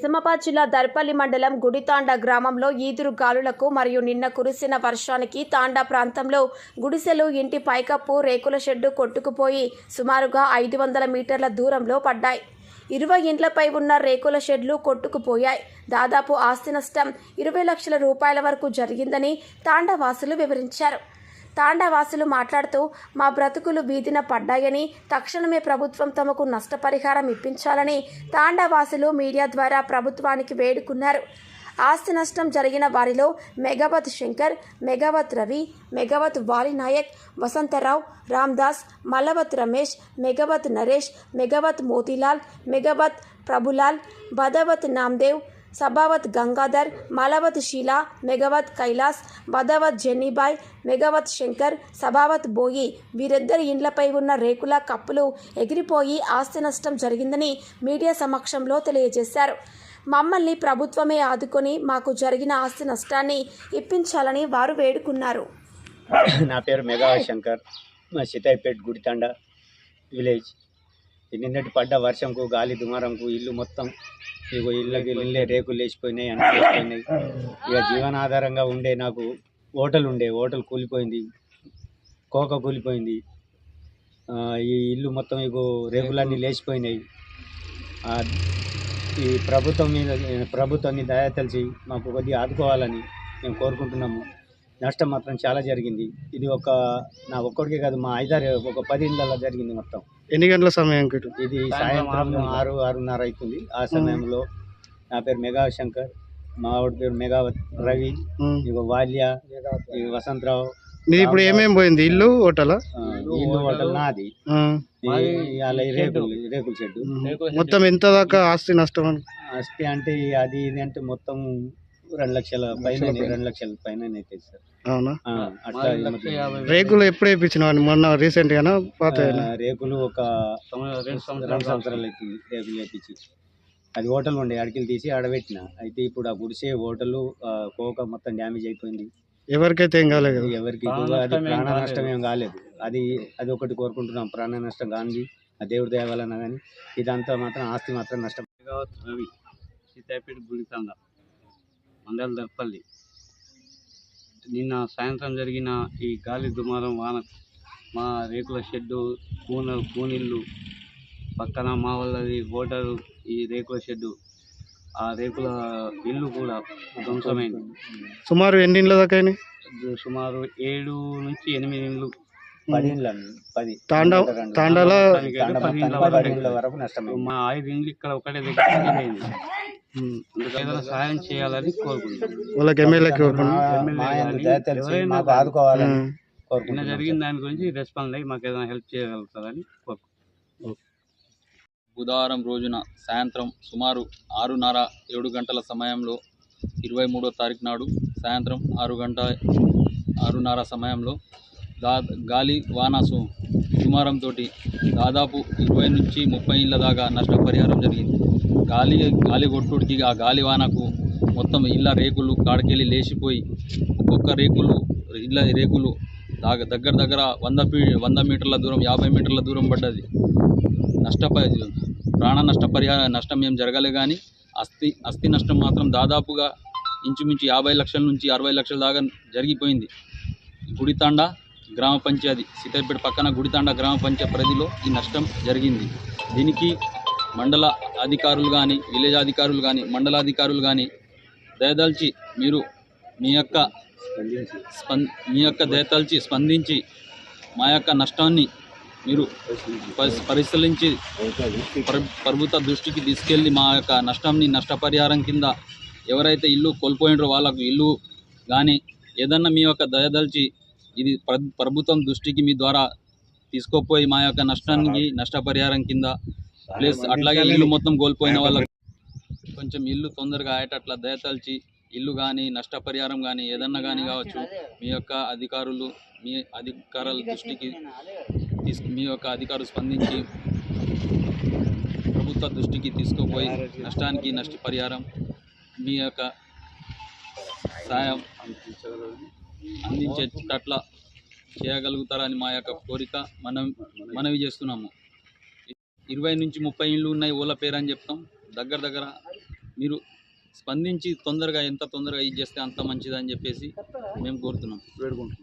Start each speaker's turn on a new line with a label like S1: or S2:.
S1: నిజామాబాద్ జిల్లా దర్పల్లి మండలం గుడితాండ గ్రామంలో ఈదురు గాలులకు మరియు నిన్న కురిసిన వర్షానికి తాండా ప్రాంతంలో గుడిసెలు ఇంటి పైకప్పు రేకుల షెడ్డు కొట్టుకుపోయి సుమారుగా ఐదు వందల మీటర్ల దూరంలో పడ్డాయి. ఇరవై ఇండ్లపై ఉన్న రేకుల షెడ్లు కొట్టుకుపోయాయి. దాదాపు ఆస్తి నష్టం ఇరవై లక్షల రూపాయల వరకు జరిగిందని తాండావాసులు వివరించారు. తాండావాసులు మాట్లాడుతూ మా బ్రతుకులు వీధిన పడ్డాయని తక్షణమే ప్రభుత్వం తమకు నష్టపరిహారం ఇప్పించాలని తాండావాసులు మీడియా ద్వారా ప్రభుత్వానికి వేడుకున్నారు. ఆస్తి నష్టం జరిగిన వారిలో మెగావత్ శంకర్ మెగావత్ రవి మెగావత్ వాలినాయక్ వసంతరావు రామ్దాస్ మల్లవత్ రమేష్ మెగావత్ నరేష్ మెగావత్ మోతీలాల్ మెగావత్ ప్రభులాల్ భదవత్ నామ్దేవ్ సభావత్ గంగాధర్ మలవత్ షీలా మెగవత్ కైలాస్ వధవత్ జెన్నీబాయ్ మెగవత్ శంకర్ సభావత్ బోయి వీరిద్దరి ఇండ్లపై ఉన్న రేకుల కప్పులు ఎగిరిపోయి ఆస్తి నష్టం జరిగిందని మీడియా సమక్షంలో తెలియజేశారు. మమ్మల్ని ప్రభుత్వమే ఆదుకొని మాకు జరిగిన ఆస్తి నష్టాన్ని ఇప్పించాలని వారు వేడుకున్నారు.
S2: నా పేరు మెగా శంకర్. మా గుడితండ విలేజ్. నిన్నటి పడ్డ వర్షంకు గాలి దుమారంకు ఇల్లు మొత్తం ఇగో ఇళ్ళకి ఇళ్ళే రేకులు లేచిపోయినాయి అన్నీ లేచిపోయినాయి ఇక జీవనాధారంగా ఉండే నాకు హోటల్ ఉండే హోటల్ కూలిపోయింది. కోక కూలిపోయింది. ఈ ఇల్లు మొత్తం ఇగో రేకులన్నీ లేచిపోయినాయి. ఈ ప్రభుత్వం మీద ప్రభుత్వాన్ని దయ తెలిసి మాకు కొద్దిగా ఆదుకోవాలని మేము కోరుకుంటున్నాము. నష్టం మాత్రం చాలా జరిగింది. ఇది ఒక నా ఒక్కడికే కాదు మా ఐదారు ఒక పది ఇళ్ళలో జరిగింది మొత్తం.
S3: ఎన్ని గంటల సమయం
S2: ఇది సాయంత్రం ఆరు ఆరున్నర అవుతుంది. ఆ సమయంలో నా పేరు మెగా శంకర్ మా ఆవిడ పేరు మెగావత్ రవి ఇక వాల్య ఇక వసంతరావు
S3: నీది ఇప్పుడు ఏమేమి పోయింది? ఇల్లు హోటలా?
S2: ఇల్లు హోటల్ నాది. అలా ఈ రేకులు రేకుల షెడ్డు.
S3: మొత్తం ఎంత దాకా ఆస్తి నష్టం?
S2: ఆస్తి అంటే అది ఇది అంటే మొత్తం రెండు లక్షల పైన రెండు లక్షల పైన అవుతుంది సార్.
S3: అవునా?
S2: అట్లా.
S3: రేకులు ఎప్పుడు వేయించినావు మొన్న రీసెంట్ గానా పాత
S2: రేకులు ఒక రెండు సంవత్సరాలు అవుతుంది రేకులు వేపించి. అది హోటల్ ఉండే అడికిలు తీసి ఆడబెట్టిన అయితే ఇప్పుడు ఆ గుడిసే హోటల్ కోక మొత్తం డ్యామేజ్ అయిపోయింది.
S3: ఎవరికైతే ఏం కాలేదు కదా?
S2: ఎవరికి అది ప్రాణ నష్టం ఏం కాలేదు. అది అది ఒకటి కోరుకుంటున్నాం ప్రాణ నష్టం కానిది ఆ దేవుడి దయ వలన కానీ ఇదంతా మాత్రం ఆస్తి మాత్రం నష్టం.
S4: రవి. సీతాపేట మండల దర్పల్లి నిన్న సాయంత్రం జరిగిన ఈ గాలి దుమారం వాన మా రేకుల షెడ్డు కూన కూనిళ్ళు పక్కన మా వాళ్ళది హోటల్ ఈ రేకుల షెడ్డు. ఆ రేకుల ఇల్లు కూడా ధ్వంసమైంది.
S3: సుమారు ఎన్ని ఇండ్ల దాకా అయినాయి?
S4: సుమారు ఏడు నుంచి ఎనిమిది
S2: పది ఇండ్లు. పది
S3: తాండా
S2: రెండు.
S3: తాండాల
S2: తాండా
S4: పది
S2: మొత్తానికి
S4: ఇండ్ల
S2: పది
S4: వరకు
S2: ఇండ్ల వరకు నష్టమైంది.
S4: మా ఐదు ఇండ్లు ఇక్కడ ఒకటే దగ్గర. ఏదైనా సహాయం చేయాలని కోరుకుంటున్నాం
S3: వాళ్ళకి ఎమ్మెల్యేకి
S4: ఎవరైనా.
S2: ఆదుకోవాలని
S4: నిన్న జరిగిన దాని గురించి రెస్పాండ్ అయ్యి మాకు ఏదైనా హెల్ప్ చేయగలుగుతారని కోరుకుంటున్నాం.
S5: బుధవారం రోజున సాయంత్రం సుమారు ఆరున్నర ఏడు గంటల సమయంలో ఇరవై మూడో తారీఖు నాడు సాయంత్రం ఆరు గంట ఆరున్నర సమయంలో దా గాలి వానాసు దుమారంతో దాదాపు ఇరవై నుంచి ముప్పై ఇళ్ళ దాకా నష్టపరిహారం జరిగింది. గాలి గాలి కొట్టుడికి ఆ గాలి వానకు మొత్తం ఇళ్ళ రేకులు కాడికెళ్ళి లేచిపోయి ఒక్కొక్క రేకులు ఇళ్ళ రేకులు దాగ దగ్గర దగ్గర వంద ఫీ వంద మీటర్ల దూరం యాభై మీటర్ల దూరం పడ్డది. నష్టప ప్రాణ నష్ట పరిహార నష్టం ఏం జరగలే కానీ అస్థి అస్థి నష్టం మాత్రం దాదాపుగా ఇంచుమించు యాభై లక్షల నుంచి అరవై లక్షల దాకా జరిగిపోయింది. గుడితాండ గ్రామ పంచాయతీ సీతాపేట పక్కన గుడితాండ గ్రామ పంచాయతీ పరిధిలో ఈ నష్టం జరిగింది. దీనికి మండల అధికారులు కానీ విలేజ్ అధికారులు కానీ మండలాధికారులు కానీ దయదల్చి మీరు మీ యొక్క స్పం మీ యొక్క దయతల్చి స్పందించి మా యొక్క నష్టాన్ని మీరు పరి- పరిశీలించి ప్రభుత్వ దృష్టికి తీసుకెళ్ళి మా యొక్క నష్టంని నష్టపరిహారం కింద ఎవరైతే ఇల్లు కోల్పోయినరో వాళ్ళకు ఇల్లు కానీ ఏదన్నా మీ యొక్క దయదల్చి ఇది ప్రభుత్వం దృష్టికి మీ ద్వారా తీసుకోపోయి మా యొక్క నష్టానికి నష్టపరిహారం కింద ప్లస్ అట్లాగే ఇల్లు మొత్తం కోల్పోయిన వాళ్ళకు కొంచెం ఇల్లు తొందరగా అయ్యేటట్ల దయతల్చి ఇల్లు కానీ నష్టపరిహారం కానీ ఏదన్నా కానీ కావచ్చు. మీ యొక్క అధికారులు మీ అధికారుల దృష్టికి తీసుకు మీ యొక్క అధికారులు స్పందించి ప్రభుత్వ దృష్టికి తీసుకుపోయి నష్టానికి నష్టపరిహారం మీ యొక్క సాయం అందించేటట్ల చేయగలుగుతారని మా యొక్క కోరిక మనం మనవి చేస్తున్నాము. ఇరవై నుంచి ముప్పై ఇళ్ళు ఉన్నాయి ఓలా పేరు అని చెప్తాం. దగ్గర దగ్గర మీరు స్పందించి తొందరగా ఎంత తొందరగా ఇది చేస్తే అంత మంచిదని చెప్పేసి మేము కోరుతున్నాం. వేడుకుంటున్నాం.